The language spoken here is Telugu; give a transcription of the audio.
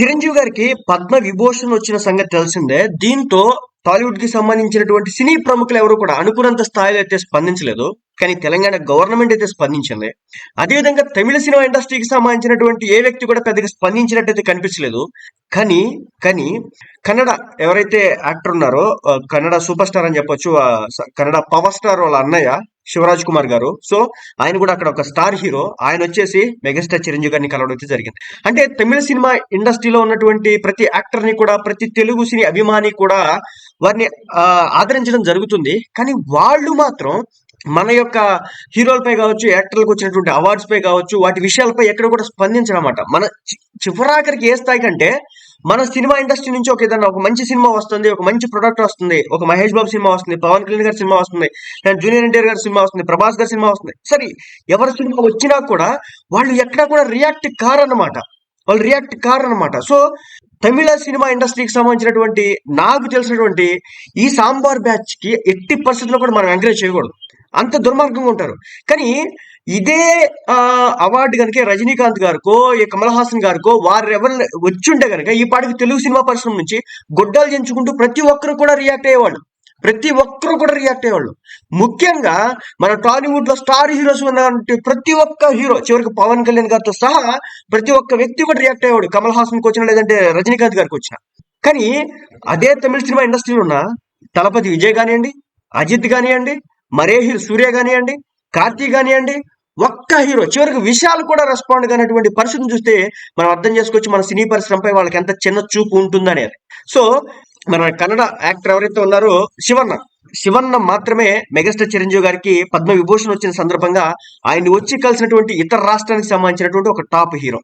చిరంజీవి గారికి పద్మ విభూషణ్ వచ్చిన సంగతి తెలిసిందే. దీంతో టాలీవుడ్కి సంబంధించినటువంటి సినీ ప్రముఖులు ఎవరు కూడా అనుకున్నంత స్థాయిలో అయితే స్పందించలేదు. కానీ తెలంగాణ గవర్నమెంట్ అయితే స్పందించింది. అదేవిధంగా తమిళ సినిమా ఇండస్ట్రీకి సంబంధించినటువంటి ఏ వ్యక్తి కూడా పెద్దగా స్పందించినట్టయితే కనిపించలేదు. కానీ కానీ కన్నడ ఎవరైతే యాక్టర్ ఉన్నారో కన్నడ సూపర్ స్టార్ అని చెప్పొచ్చు కన్నడ పవర్ స్టార్ వాళ్ళ అన్నయ్య శివరాజ్ కుమార్ గారు. సో ఆయన కూడా అక్కడ ఒక స్టార్ హీరో. ఆయన వచ్చేసి మెగాస్టార్ చిరంజీవి గారిని కలవడం అయితే జరిగింది. అంటే తమిళ సినిమా ఇండస్ట్రీలో ఉన్నటువంటి ప్రతి యాక్టర్ని కూడా ప్రతి తెలుగు సినీ అభిమాని కూడా వారిని ఆదరించడం జరుగుతుంది. కానీ వాళ్ళు మాత్రం మన యొక్క హీరోలపై కావచ్చు యాక్టర్లకు వచ్చినటువంటి అవార్డ్స్ పై కావచ్చు వాటి విషయాలపై ఎక్కడ కూడా స్పందించడం అన్నమాట మన చివరాఖరికి ఏ స్థాయి కంటే మన సినిమా ఇండస్ట్రీ నుంచి ఒక ఏదైనా ఒక మంచి సినిమా వస్తుంది ఒక మంచి ప్రొడక్ట్ వస్తుంది ఒక మహేష్ బాబు సినిమా వస్తుంది పవన్ కళ్యాణ్ గారి సినిమా వస్తుంది లేదా జూనియర్ ఎన్టీఆర్ గారి సినిమా వస్తుంది ప్రభాస్ గారి సినిమా వస్తుంది. సరే ఎవరి సినిమా వచ్చినా కూడా వాళ్ళు ఎక్కడా కూడా రియాక్ట్ కారన్నమాట. వాళ్ళు రియాక్ట్ కారన్నమాట. సో తమిళ సినిమా ఇండస్ట్రీకి సంబంధించినటువంటి నాకు తెలిసినటువంటి ఈ సాంబార్ బ్యాచ్కి ఎట్టి పరిస్థితుల్లో కూడా మనం ఎంకరేజ్ చేయకూడదు. అంత దుర్మార్గంగా ఉంటారు. కానీ ఇదే అవార్డు కనుక రజనీకాంత్ గారికో ఈ కమల్ హాసన్ గారికో వారు ఎవరు వచ్చుంటే కనుక ఈ పాటికి తెలుగు సినిమా పరిశ్రమ నుంచి గొడ్డలు చెంచుకుంటూ ప్రతి ఒక్కరు కూడా రియాక్ట్ అయ్యేవాళ్ళు. ప్రతి ఒక్కరు కూడా రియాక్ట్ అయ్యేవాళ్ళు. ముఖ్యంగా మన టాలీవుడ్లో స్టార్ హీరోస్ ఉన్నటువంటి ప్రతి ఒక్క హీరో చివరికి పవన్ కళ్యాణ్ గారితో సహా ప్రతి ఒక్క వ్యక్తి కూడా రియాక్ట్ అయ్యేవాడు. కమల్ హాసన్కి వచ్చిన లేదంటే రజనీకాంత్ గారికి వచ్చిన. కానీ అదే తమిళ సినిమా ఇండస్ట్రీలో ఉన్న తలపతి విజయ్ కానివ్వండి అజిత్ కానివ్వండి మరే హీరో సూర్య కానివ్వండి కార్తీక్ కానివ్వండి ఒక్క హీరో చివరికి విషయాలు కూడా రెస్పాండ్ కానటువంటి పరిస్థితిని చూస్తే మనం అర్థం చేసుకోవచ్చు మన సినీ పరిశ్రమపై వాళ్ళకి ఎంత చిన్న చూపు ఉంటుందనేది. సో మన కన్నడ యాక్టర్ ఎవరైతే ఉన్నారో శివన్న శివన్న మాత్రమే మెగాస్టార్ చిరంజీవి గారికి పద్మ విభూషణ్ వచ్చిన సందర్భంగా ఆయన వచ్చి కలిసినటువంటి ఇతర రాష్ట్రానికి సంబంధించినటువంటి ఒక టాప్ హీరో.